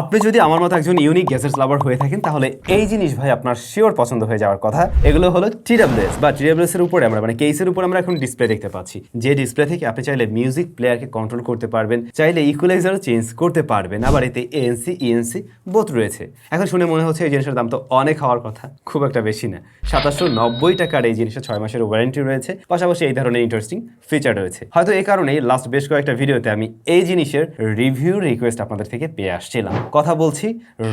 আপনি যদি আমার মতো একজন ইউনিক গ্যাজেটস লাভার হয়ে থাকেন, তাহলে এই জিনিস ভাই আপনার শিওর পছন্দ হয়ে যাওয়ার কথা। এগুলো হলো টিডাব্লিউএস বা টিডাব্লিউএস এর উপরে আমরা মানে কেসের উপর আমরা এখন ডিসপ্লে দেখতে পাচ্ছি। যে ডিসপ্লে থেকে আপনি চাইলে মিউজিক প্লেয়ারকে কন্ট্রোল করতে পারবেন, চাইলে ইকুয়ালাইজারও চেঞ্জ করতে পারবেন। আবার এতে এএনসি ইএনসি বোথ রয়েছে। এখন শুনে মনে হচ্ছে এই জিনিসের দাম তো অনেক হওয়ার কথা, খুব একটা বেশি না। সাতাশশো নব্বই টাকার এই জিনিসের ছয় মাসের ওয়ারেন্টি রয়েছে। পাশাপাশি এই ধরনের ইন্টারেস্টিং ফিচার রয়েছে। হয়তো এই কারণেই লাস্ট বেশ কয়েকটা ভিডিওতে আমি এই জিনিসের রিভিউ রিকোয়েস্ট আপনাদের থেকে পেয়ে আসছিলাম। কথা বলছি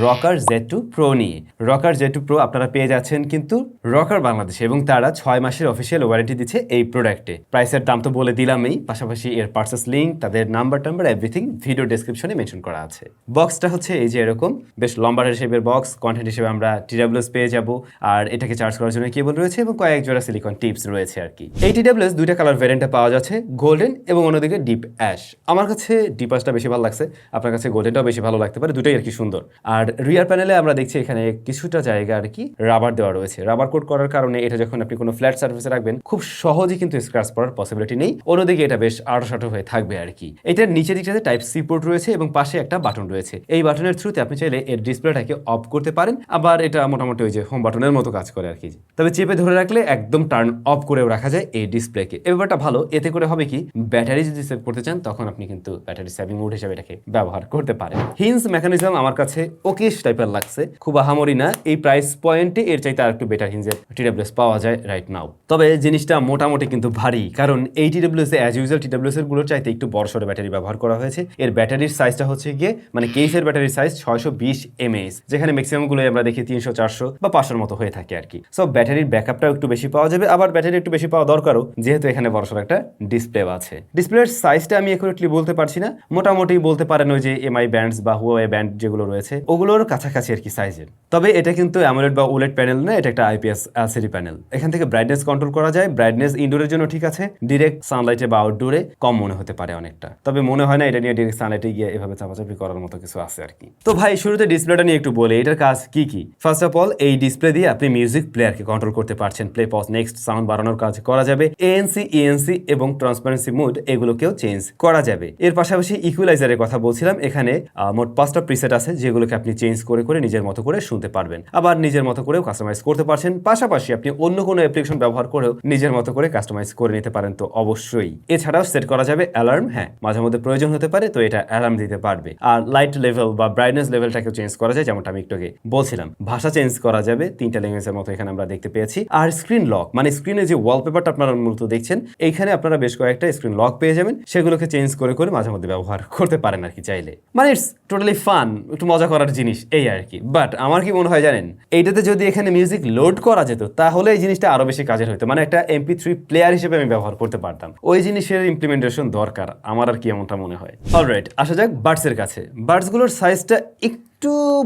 রকার জেড টু প্রো নিয়ে। রকার জেড টু প্রো আপনারা পেয়ে যাচ্ছেন কিন্তু রকার বাংলাদেশে এবং তারা ছয় মাসের অফিসিয়াল ওয়ারেন্টি দিচ্ছে এই প্রোডাক্টে প্রাইসের দাম তো বলে দিলামই, পাশাপাশি এর পার্সেস লিঙ্ক তাদের নাম্বার টাম্বার এভরিথিং ভিডিও ডেসক্রিপশনে মেনশন করা আছে। বক্সটা হচ্ছে এই যে এরকম, বেশ লম্বা হিসেবে বক্স কন্টেন্ট হিসেবে আমরা টিডাব্লিউএস পেয়ে যাব, আর এটাকে চার্জ করার জন্য কেবল রয়েছে এবং কয়েক জোড়া সিলিকন টিপস রয়েছে আর কি। এই টিডাব্লিউএস দুইটা কালার ভ্যারিয়েন্টে পাওয়া যাচ্ছে গোল্ডেন এবং অন্যদিকে ডিপ অ্যাশ আমার কাছে ডিপ অ্যাশটা বেশি ভালো লাগছে, আপনার কাছে গোল্ডেনটাও বেশি ভালো লাগতে পারে দুটোই আর কি সুন্দর। আর রিয়ার প্যানেলে আমরা দেখছি এখানে কিছুটা জায়গা আর কি রাবার দেওয়া রয়েছে। রাবার কোট করার কারণে এটা যখন আপনি কোনো ফ্ল্যাট সার্ফেসে রাখবেন, খুব সহজেই কিন্তু স্ক্র্যাচ পড়ার পসিবিলিটি নেই। অন্যদিকে এটা বেশ আড়ো হয়ে থাকবে আর কি এটার নিচের দিকটাতে টাইপ সি পোর্ট রয়েছে এবং পাশে একটা বাটন রয়েছে। এই বাটনের থ্রুতে আপনি চাইলে এর ডিসপ্লেটাকে অফ করতে পারেন। আবার এটা মোটামুটি ওই যে হোম বাটনের মতো কাজ করে আর কি তবে চেপে ধরে রাখলে একদম টার্ন অফ করেও রাখা যায় এই ডিসপ্লেকে এই ব্যাপারটা ভালো। এতে করে হবে কি? ব্যাটারি যদি সেভ করতে চান, তখন আপনি কিন্তু ব্যাটারি সেভিং মোড হিসেবে এটাকে ব্যবহার করতে পারেন। হিন্স মেকানিজম আমার কাছে ওকেশ টাইপের লাগছে। খুব আহামরি না, এই প্রাইস পয়েন্টে এর চাইতে আর একটু বেটার হিন্সের টিডাব্লিউএস পাওয়া যায় রাইট নাও তবে জিনিসটা মোটামুটি কিন্তু ভারী, কারণ এই টিডাব্লিউএস অ্যাজ ইউজুয়াল টিডাব্লিউএস এরগুলোর চাইতে একটু বড় সড়ো ব্যাটারি ব্যবহার করা হয়েছে। এর ব্যাটারির সাইজটা হচ্ছে গিয়ে মানে কেসের ব্যাটারির সাইজ ছয়শো বিশ এমএএস যেখানে ম্যাক্সিমামগুলো আমরা দেখি তিনশো, চারশো বা পাঁচশোর মতো হয়ে থাকে আর কি। সো ব্যাটারির ব্যাকআপটাও একটু বেশি পাওয়া যাবে। আবার ব্যাটারি একটু বেশি পাওয়া দরকারও, যেহেতু এখানে বড় বড়সড় একটা ডিসপ্লে আছে। ডিসপ্লের সাইজটা আমি একুরেটলি বলতে পারছি না। মোটামুটি বলতে পারেন ওই যে এমআই ব্যান্ডস বা হুয়াওয়ে ব্যান্ড যেগুলো রয়েছে, ওগুলোর কাছাকাছি আর কি সাইজের তবে এটা কিন্তু অ্যামোলেড বা উলেট প্যানেল না, এটা একটা আইপিএস এলসিডি প্যানেল এখান থেকে ব্রাইটনেস কন্ট্রোল করা যায় ব্রাইটনেস ইনডোরের জন্য ঠিক আছে ডিরেক্ট সানলাইটে বা আউটডোরে কম মনে হতে পারে অনেকটা। তবে মনে হয় না এটা নিয়ে ডিরেক্ট সানলাইটে গিয়ে এভাবে চাপাচাপি করার মতো কিছু আছে আর কি। তো ভাই, শুরুতে ডিসপ্লেটা নিয়ে একটু বলি, এটার কাজ কি কি? ফার্স্ট অফ অল এই ডিসপ্লে দিয়ে আপনি মিউজিক প্লেয়ারকে কন্ট্রোল করতে পারছেন। প্লে পজ নেক্সট সাউন্ড বাড়ানোর কাজ করা যাবে। এএনসি ইএনসি এবং ট্রান্সপারেন্সি মুড এগুলোকেও চেঞ্জ করা যাবে। এর পাশাপাশি ইকুয়ালাইজারের কথা বলছিলাম, এখানে মোট পাঁচটা প্রিসেট আছে, যেগুলোকে আপনি চেঞ্জ করে করে নিজের মতো করে শুনতে পারবেন। আবার নিজের মতো করেও কাস্টমাইজ করতে পারছেন। পাশাপাশি আপনি অন্য কোনো অ্যাপ্লিকেশন ব্যবহার করেও নিজের মতো করে কাস্টমাইজ করে নিতে পারেন তো অবশ্যই। এছাড়াও সেট করা যাবে অ্যালার্ম হ্যাঁ মাঝে মধ্যে প্রয়োজন হতে পারে, তো এটা অ্যালার্ম দিতে পারবে। আর লাইট লেভেল বা ব্রাইটনেস লেভেলটাকেও চেঞ্জ করা যায়, যেমনটা আমি একটু আগে বলছিলাম। ভাষা চেঞ্জ করা যাবে, তিনটা ল্যাঙ্গুয়েজের মতো এখানে আমরা দেখতে পেয়েছি। আর স্ক্রিন লক মানে স্ক্রিনে যে ওয়ালপেপারটা আপনারা মূলত দেখছেন, এইখানে আপনারা বেশ কয়েকটা স্ক্রিন লক পেয়ে যাবেন। সেগুলোকে চেঞ্জ করে করে মাঝে মধ্যে ব্যবহার করতে পারেন আর কি চাইলে। মানে ইটস টোটালি ফান একটু মজা করার জিনিস, এই আর কি বাট আমার কি মনে হয় জানেন, এইটাতে যদি এখানে মিউজিক লোড করা যেত, তাহলে এই জিনিসটা আরও বেশি কাজের হতো মানে একটা এমপি থ্রি প্লেয়ার হিসেবে আমি ব্যবহার করতে পারতাম। ওই জিনিসের ইমপ্লিমেন্টেশন দরকার, আমার আর কি এমনটা মনে হয়। অলরাইট আসা যাক বার্ডসের কাছে। বার্ডসগুলোর সাইজটা একটু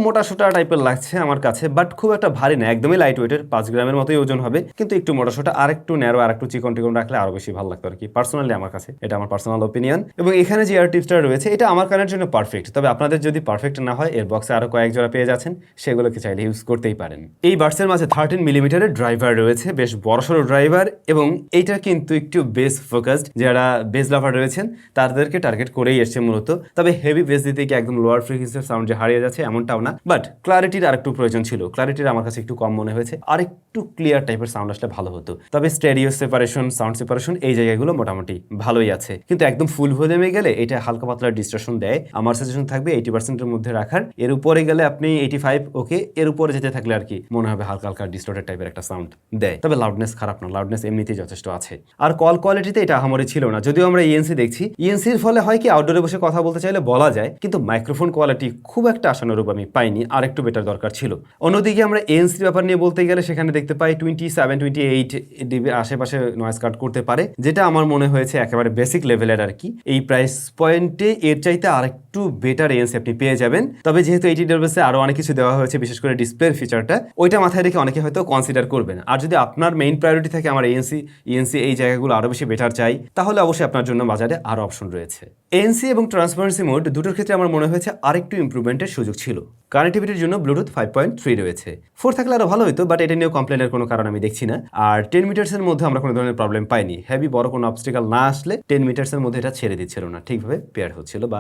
মোটা সোটা টাইপের লাগছে আমার কাছে বাট খুব একটা ভারী না, একদমই লাইট ওয়েটের পাঁচ গ্রামের মতোই ওজন হবে, কিন্তু একটু মোটা সোটা আর একটু ন্যারো আর একটু চিকন টিকন রাখলে আরও বেশি ভালো লাগতো আর কি পার্সোনালি আমার কাছে, এটা আমার পার্সোনাল ওপিনিয়ন এবং এখানে যে এয়ার টিপসটা রয়েছে, এটা আমার কানের জন্য পারফেক্ট তবে আপনাদের যদি পারফেক্ট না হয়, এর বক্সে আরও কয়েক জোড়া পেয়ে যাচ্ছেন, সেগুলোকে চাইলে ইউজ করতেই পারেন। এই বার্সের মাঝে থার্টিন মিলিমিটারের ড্রাইভার রয়েছে, বেশ বড়সড় ড্রাইভার এবং এইটা কিন্তু একটু বেস ফোকাসড যারা বেস লাভার রয়েছেন, তাদেরকে টার্গেট করেই এসছে মূলত, তবে হেভি বেস দিতে গিয়ে একদম লোয়ার ফ্রিকুয়েন্সির সাউন্ড যে হারিয়ে যাচ্ছে এমনটাও না। বাট ক্লারিটির আরেকটু প্রয়োজন ছিল। ক্লারিটির আমার কাছে একটু কম মনে হয়েছে। আর একটু ক্লিয়ার টাইপের সাউন্ড আসলে ভালো হতো। তবে স্টেরিও সেপারেশন সাউন্ড সেপারেশন এই জায়গাগুলো মোটামুটি ভালোই আছে। কিন্তু একদম ফুল ভলিউমে গেলে এটা হালকা পাতলা ডিস্ট্রাকশন দেয়। আমার সাজেশন থাকবে এইটি পার্সেন্টের মধ্যে রাখার। এর উপরে গেলে আপনি এইটি ফাইভ ওকে এর উপরে যেতে থাকলে আর কি মনে হবে হালকা হালকা ডিস্টোর্টেড টাইপের একটা সাউন্ড দেয়। তবে লাউডনেস খারাপ না। লাউডনেস এমনিতেই যথেষ্ট আছে। আর কল কোয়ালিটিতে এটা আহামরি ছিল না। যদিও আমরা ইএনসি দেখছি। ইএনসির ফলে হয় কি আউটডোরে বসে কথা বলতে চাইলে বলা যায়। কিন্তু মাইক্রোফোন কোয়ালিটি খুব একটা আশানুরূপ আমি পাইনি আর একটু বেটার দরকার ছিল। অন্যদিকে আমরা এএনসির ব্যাপার নিয়ে বলতে গেলে সেখানে দেখতে পাই twenty seven twenty eight dB আশেপাশে নয়েজ কাট করতে পারে, যেটা আমার মনে হয়েছে একেবারে বেসিক লেভেলের আর কি এই প্রাইস পয়েন্টে এর চাইতে আরেকটু বেটার এএনসি আপনি পেয়ে যাবেন। তবে যেহেতু এইটি ডেলভেসে আরও অনেক কিছু দেওয়া হয়েছে, বিশেষ করে ডিসপ্লের ফিচারটা ওইটা মাথায় রেখে অনেকে হয়তো কনসিডার করবেন আর যদি আপনার মেইন প্রায়োরিটি থাকে আমার এএনসি ইএনসি এই জায়গাগুলো আরও বেশি বেটার চাই, তাহলে অবশ্যই আপনার জন্য বাজারে আরও অপশন রয়েছে। এএনসি এবং ট্রান্সপারেন্সি মোড দুটোর ক্ষেত্রে আমার মনে হয়েছে আরেকটু ইম্প্রুভমেন্টের সুযোগ ছিল। কানেক্টিভিটির জন্য ব্লুটুথ ফাইভ পয়েন্ট থ্রি রয়েছে। ফোর থাকলে আরও ভালো হতো বাট এটা নিয়েও কমপ্লেনের কোনো কারণ আমি দেখছি না। আর টেন মিটার্সের মধ্যে আমরা কোনো ধরনের প্রবলেম পাইনি। হেভি বড় কোনো অবস্টিকাল না আসলে টেন মিটার্সের মধ্যে এটা ছেড়ে দিচ্ছিল না। ঠিকভাবে পেয়ার হচ্ছিল বা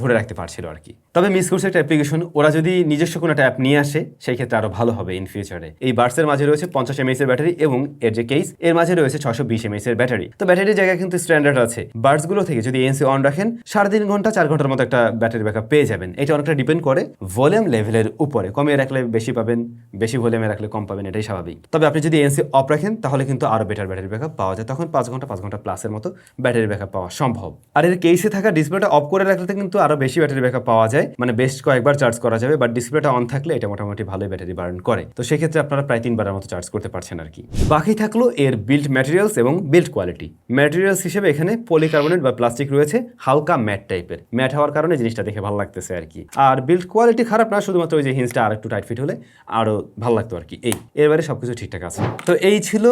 ধরে রাখতে পারছিল আর কি। তবে মিস করছে একটা অ্যাপ্লিকেশন ওরা যদি নিজস্ব কোনো একটা অ্যাপ নিয়ে আসে, সেই ক্ষেত্রে আরও ভালো হবে ইন ফিউচারে এই বার্সের মাঝে রয়েছে পঞ্চাশ এমএস এর ব্যাটারি এবং এর যে কেস এর মাঝে রয়েছে ছশো বিশ এমএস এর ব্যাটারি তো ব্যাটারির জায়গায় কিন্তু স্ট্যান্ডার্ড আছে। বার্সগুলো থেকে যদি এনসি অন রাখেন, সাড়ে তিন ঘণ্টা, চার ঘণ্টার মতো একটা ব্যাটারি ব্যাকআপ পেয়ে যাবেন। এটা অনেকটা ডিপেন্ড করে ভলিউম লেভেলের উপরে, কমিয়ে রাখলে বেশি পাবেন, বেশি ভলিউমে রাখলে কম পাবেন, এটাই স্বাভাবিক। তবে আপনি যদি এনসি অফ রাখেন, তাহলে কিন্তু আরও বেটার ব্যাটারি ব্যাকআপ পাওয়া যায়। তখন পাঁচ ঘণ্টা পাঁচ ঘণ্টা প্লাসের মতো ব্যাটারি ব্যাকআপ পাওয়া সম্ভব। আর এর কেসে থাকা ডিসপ্লেটা অফ করে রাখলে কিন্তু আরও বেশি ব্যাটারি ব্যাকআপ পাওয়া যায়। মানে বেশ কয়েকবার চার্জ করা যাবে বাট ডিসপ্লেটা অন থাকলে এটা মোটামুটি ভালোই ব্যাটারি বার্ন করে। তো সেক্ষেত্রে আপনারা প্রায় তিনবারের মতো চার্জ করতে পারছেন আর কি। বাকি থাকল এর বিল্ড ম্যাটেরিয়ালস এবং বিল্ড কোয়ালিটি ম্যাটেরিয়ালস হিসেবে এখানে পলিকার্বনেট বা প্লাস্টিক রয়েছে, হালকা ম্যাট টাইপের ম্যাট হওয়ার কারণে জিনিসটা দেখে ভালো লাগতেছে আর কি। আর বিল্ড কোয়ালিটি খারাপ না শুধুমাত্র ওই যে হিন্সটা আর একটু টাইট ফিট হলে আরও ভালো লাগতো আর কি। এই এর বাইরে সব কিছু ঠিকঠাক আছে। তো এই ছিল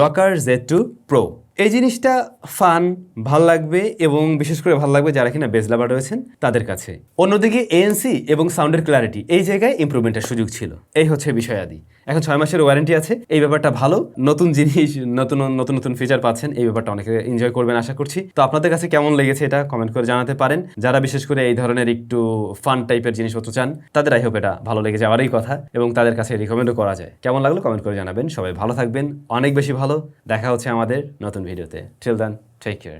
রকার জেড টু প্রো এই জিনিসটা ফান ভালো লাগবে এবং বিশেষ করে ভালো লাগবে যারা কিনা বেজ লাভার রয়েছেন, তাদের কাছে। অন্যদিকে এএনসি এবং সাউন্ডের ক্ল্যারিটি এই জায়গায় ইমপ্রুভমেন্টের সুযোগ ছিল। এই হচ্ছে বিষয়াদি। এখন ছয় মাসের ওয়ারেন্টি আছে। এই ব্যাপারটা ভালো। নতুন জিনিস, নতুন নতুন নতুন ফিচার পাচ্ছেন। এই ব্যাপারটা অনেকে এনজয় করবেন, আশা করছি। তো আপনাদের কাছে কেমন লেগেছে এটা কমেন্ট করে জানাতে পারেন। যারা বিশেষ করে এই ধরনের একটু ফান টাইপের জিনিসপত্র চান, তাদের আই হোপ এটা ভালো লেগে যাওয়ারই কথা এবং তাদের কাছে রিকমেন্ডও করা যায়। কেমন লাগল কমেন্ট করে জানাবেন। সবাই ভালো থাকবেন। অনেক বেশি ভালো। দেখা হচ্ছে আমাদের নতুন ভিডিওতে টিল দেন টেক কেয়ার